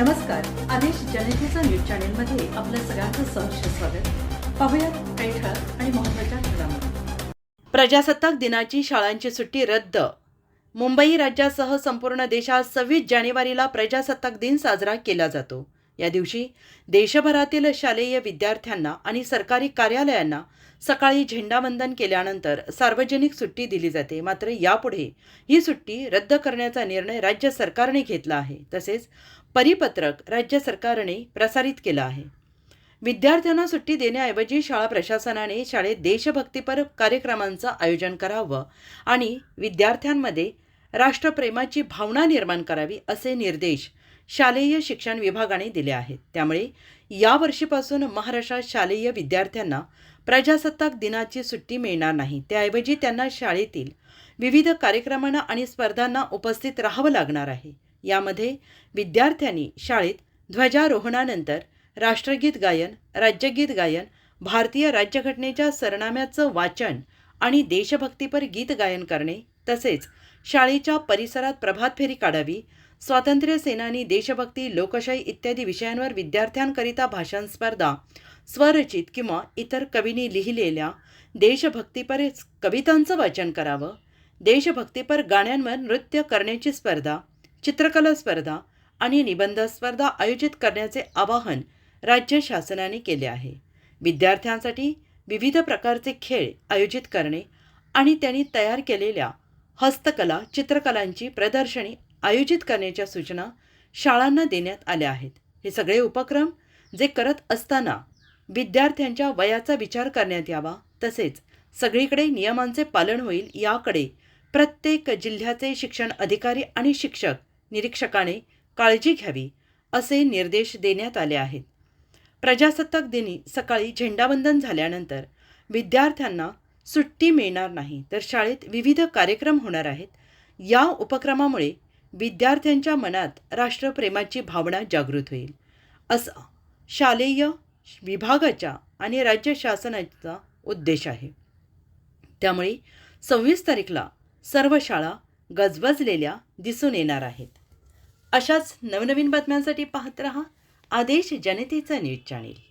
नमस्कार. आदेश जनतेचा न्यूज चॅनेलमध्ये आपलं सगळ्यांचं सहर्ष स्वागत. पाहूयात काही ठळक आणि महत्त्वाच्या घडामोडी. प्रजासत्ताक दिनाची शाळांची सुट्टी रद्द. मुंबई राज्यासह संपूर्ण देशात सव्वीस जानेवारीला प्रजासत्ताक दिन साजरा केला जातो. या दिवशी देशभरातील शालेय विद्यार्थ्यांना आणि सरकारी कार्यालयांना सकाळी झेंडावंदन केल्यानंतर सार्वजनिक सुट्टी दिली जाते. मात्र यापुढे ही सुट्टी रद्द करण्याचा निर्णय राज्य सरकारने घेतला आहे. तसेच परिपत्रक राज्य सरकारने प्रसारित केलं आहे. विद्यार्थ्यांना सुट्टी देण्याऐवजी शाळा प्रशासनाने शाळेत देशभक्तीपर कार्यक्रमांचं आयोजन करावं आणि विद्यार्थ्यांमध्ये राष्ट्रप्रेमाची भावना निर्माण करावी असे निर्देश शालेय शिक्षण विभागाने दिले आहेत. त्यामुळे यावर्षीपासून महाराष्ट्रात शालेय विद्यार्थ्यांना प्रजासत्ताक दिनाची सुट्टी मिळणार नाही. त्याऐवजी त्यांना शाळेतील विविध कार्यक्रमांना आणि स्पर्धांना उपस्थित राहावं लागणार आहे. यामध्ये विद्यार्थ्यांनी शाळेत ध्वजारोहणानंतर राष्ट्रगीत गायन राज्यगीत गायन भारतीय राज्यघटनेच्या सरनाम्याचं वाचन आणि देशभक्तीपर गीत गायन करणे तसेच शाळेच्या परिसरात प्रभात फेरी काढावी स्वातंत्र्य सेनानी देशभक्ती लोकशाही इत्यादी विषयांवर विद्यार्थ्यांकरिता भाषण स्पर्धा स्वरचित किंवा इतर कवींनी लिहिलेल्या देशभक्तीपर कवितांचं वाचन करावं देशभक्तीपर गाण्यांवर नृत्य करण्याची स्पर्धा चित्रकला स्पर्धा आणि निबंध स्पर्धा आयोजित करण्याचे आवाहन राज्य शासनाने केले आहे. विद्यार्थ्यांसाठी विविध प्रकारचे खेळ आयोजित करणे आणि त्यांनी तयार केलेल्या हस्तकला चित्रकलांची प्रदर्शनी आयोजित करण्याच्या सूचना शाळांना देण्यात आल्या आहेत. हे सगळे उपक्रम जे करत असताना विद्यार्थ्यांच्या वयाचा विचार करण्यात यावा तसेच सगळीकडे नियमांचे पालन होईल याकडे प्रत्येक जिल्ह्याचे शिक्षण अधिकारी आणि शिक्षक निरीक्षकाने काळजी घ्यावी असे निर्देश देण्यात आले आहेत. प्रजासत्ताक दिनी सकाळी झेंडावंदन झाल्यानंतर विद्यार्थ्यांना सुट्टी मिळणार नाही तर शाळेत विविध कार्यक्रम होणार आहेत. या उपक्रमामुळे विद्यार्थ्यांच्या मनात राष्ट्रप्रेमाची भावना जागृत होईल. असा शालेय विभागाच्या आणि राज्य शासनाचा उद्देश आहे. त्यामुळे सव्वीस तारीखला सर्व शाळा गजबजलेल्या दिसून येणार आहेत. अशाच नवनवीन बातम्यांसाठी पाहत रहा आदेश जनतेचा न्यूज चॅनेल.